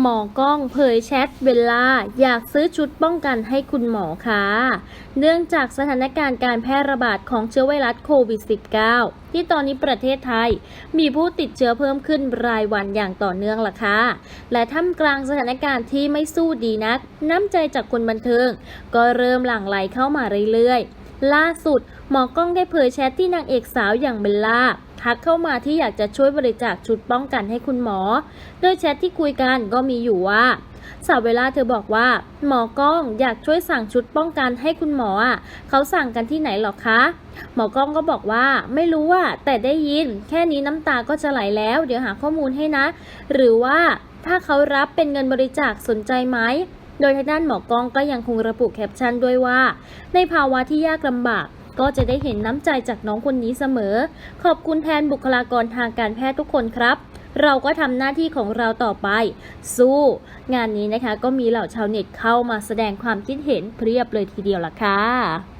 หมอกล้องเผยแชทเบลล่าอยากซื้อชุดป้องกันให้คุณหมอค่ะ เนื่องจากสถานการณ์การแพร่ระบาดของเชื้อไวรัสโควิด -19 ที่ตอนนี้ประเทศไทย มีผู้ติดเชื้อเพิ่มขึ้นรายวันอย่างต่อเนื่องล่ะค่ะ และท่ามกลางสถานการณ์ที่ไม่สู้ดีนัก น้ำใจจากคนบันเทิง ก็เริ่มหลั่งไหลเข้ามาเรื่อยๆ ล่าสุด หมอกล้องได้เผยแชทที่นางเอกสาวอย่างเบลล่าทักเข้ามาที่อยากจะช่วยบริจาคชุดป้องกันให้คุณหมอ โดยแชทที่คุยกันก็มีอยู่ว่าสาวเวลาเธอบอกว่า หมอกล้องอยากช่วยสั่งชุดป้องกันให้คุณหมออะเขาสั่งกันที่ไหนหรอคะ หมอกล้องก็บอกว่า ไม่รู้ว่าแต่ได้ยิน แค่นี้น้ำตาก็จะไหลแล้ว เดี๋ยวหาข้อมูลให้นะ หรือว่าถ้าเขารับเป็นเงินบริจาคสนใจไหม โดยทางด้านหมอกล้องก็ยังคงระบุแคปชั่นด้วยว่า ในภาวะที่ยากลำบากก็จะได้เห็นน้ำใจจากน้องคนนี้เสมอ ขอบคุณแทนบุคลากรทางการแพทย์ทุกคนครับ เราก็ทำหน้าที่ของเราต่อไป สู้ งานนี้นะคะก็มีเหล่าชาวเน็ตเข้ามาแสดงความคิดเห็นเพียบเลยทีเดียวล่ะค่ะ